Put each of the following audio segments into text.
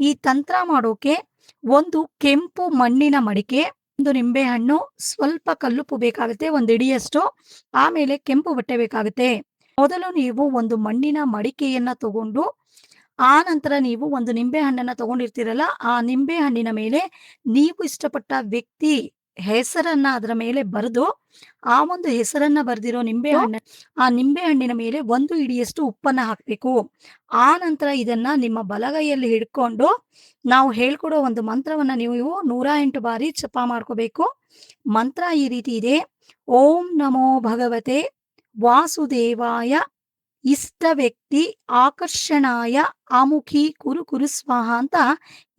ಈ ತಂತ್ರ ಮಾಡೋಕೆ ಒಂದು ಕೆಂಪು ಮಣ್ಣಿನ ಮಡಿಕೆ, ಒಂದು ನಿಂಬೆಹಣ್ಣು, ಸ್ವಲ್ಪ ಕಲ್ಲುಪ್ಪು ಬೇಕಾಗುತ್ತೆ, ಒಂದು ಇಡಿಯಷ್ಟು, ಆಮೇಲೆ ಕೆಂಪು ಬಟ್ಟೆ ಬೇಕಾಗುತ್ತೆ. ಮೊದಲು ನೀವು ಒಂದು ಮಣ್ಣಿನ ಮಡಿಕೆಯನ್ನ ತಗೊಂಡು, ಆ ನಂತರ ನೀವು ಒಂದು ನಿಂಬೆ ಹಣ್ಣನ್ನ ತಗೊಂಡಿರ್ತೀರಲ್ಲ, ಆ ನಿಂಬೆ ಹಣ್ಣಿನ ಮೇಲೆ ನೀವು ಇಷ್ಟಪಟ್ಟ ವ್ಯಕ್ತಿ ಹೆಸರನ್ನ ಅದರ ಮೇಲೆ ಬರೆದು, ಆ ಒಂದು ಹೆಸರನ್ನ ಬರ್ದಿರೋ ನಿಂಬೆಹಣ್ಣ ಆ ನಿಂಬೆ ಹಣ್ಣಿನ ಮೇಲೆ ಒಂದು ಇಡಿಯಷ್ಟು ಉಪ್ಪನ್ನ ಹಾಕ್ಬೇಕು. ಆ ನಂತರ ಇದನ್ನ ನಿಮ್ಮ ಬಲಗೈಯಲ್ಲಿ ಹಿಡ್ಕೊಂಡು, ನಾವು ಹೇಳ್ಕೊಡೋ ಒಂದು ಮಂತ್ರವನ್ನ ನೀವು 108 ಬಾರಿ ಜಪ ಮಾಡ್ಕೋಬೇಕು. ಮಂತ್ರ ಈ ರೀತಿ ಇದೆ. ಓಂ ನಮೋ ಭಗವತೆ ವಾಸುದೇವಾಯ ಇಷ್ಟ ವ್ಯಕ್ತಿ ಆಕರ್ಷಣಾಯ ಅಮುಖಿ ಕುರು ಕುರು ಸ್ವಾಹ ಅಂತ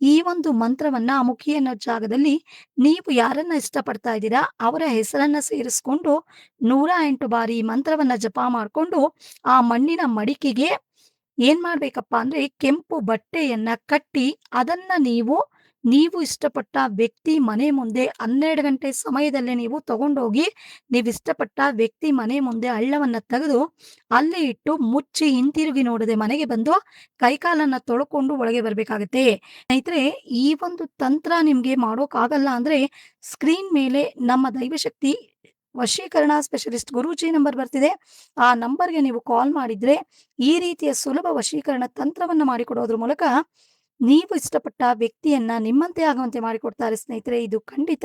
ಈ ಒಂದು ಮಂತ್ರವನ್ನ ಅಮುಖಿ ಅನ್ನೋ ಜಾಗದಲ್ಲಿ ನೀವು ಯಾರನ್ನ ಇಷ್ಟಪಡ್ತಾ ಇದ್ದೀರಾ, ಅವರ ಹೆಸರನ್ನ ಸೇರಿಸ್ಕೊಂಡು 108 ಬಾರಿ ಈ ಮಂತ್ರವನ್ನ ಜಪ ಮಾಡಿಕೊಂಡು ಆ ಮಣ್ಣಿನ ಮಡಿಕೆಗೆ ಏನ್ ಮಾಡ್ಬೇಕಪ್ಪ ಅಂದ್ರೆ ಕೆಂಪು ಬಟ್ಟೆಯನ್ನ ಕಟ್ಟಿ, ಅದನ್ನ ನೀವು, ನೀವು ಇಷ್ಟಪಟ್ಟ ವ್ಯಕ್ತಿ ಮನೆ ಮುಂದೆ 12 ಗಂಟೆ ಸಮಯದಲ್ಲೇ ನೀವು ತಗೊಂಡೋಗಿ, ನೀವು ಇಷ್ಟಪಟ್ಟ ವ್ಯಕ್ತಿ ಮನೆ ಮುಂದೆ ಹಳ್ಳವನ್ನ ತೆಗೆದು, ಅಲ್ಲಿ ಇಟ್ಟು ಮುಚ್ಚಿ ಹಿಂತಿರುಗಿ ನೋಡದೆ ಮನೆಗೆ ಬಂದು, ಕೈಕಾಲನ್ನ ತೊಳ್ಕೊಂಡು ಒಳಗೆ ಬರ್ಬೇಕಾಗತ್ತೆ. ಸ್ನೇಹಿತರೆ, ಈ ಒಂದು ತಂತ್ರ ನಿಮ್ಗೆ ಮಾಡೋಕ್ಕಾಗಲ್ಲ ಅಂದ್ರೆ, ಸ್ಕ್ರೀನ್ ಮೇಲೆ ನಮ್ಮ ದೈವಶಕ್ತಿ ವಶೀಕರಣ ಸ್ಪೆಷಲಿಸ್ಟ್ ಗುರೂಜಿ ನಂಬರ್ ಬರ್ತಿದೆ. ಆ ನಂಬರ್‌ಗೆ ನೀವು ಕಾಲ್ ಮಾಡಿದ್ರೆ, ಈ ರೀತಿಯ ಸುಲಭ ವಶೀಕರಣ ತಂತ್ರವನ್ನ ಮಾಡಿಕೊಡೋದ್ರ ಮೂಲಕ, ನೀವು ಇಷ್ಟಪಟ್ಟ ವ್ಯಕ್ತಿಯನ್ನ ನಿಮ್ಮಂತೆ ಆಗುವಂತೆ ಮಾಡಿಕೊಡ್ತಾರೆ ಸ್ನೇಹಿತರೆ. ಇದು ಖಂಡಿತ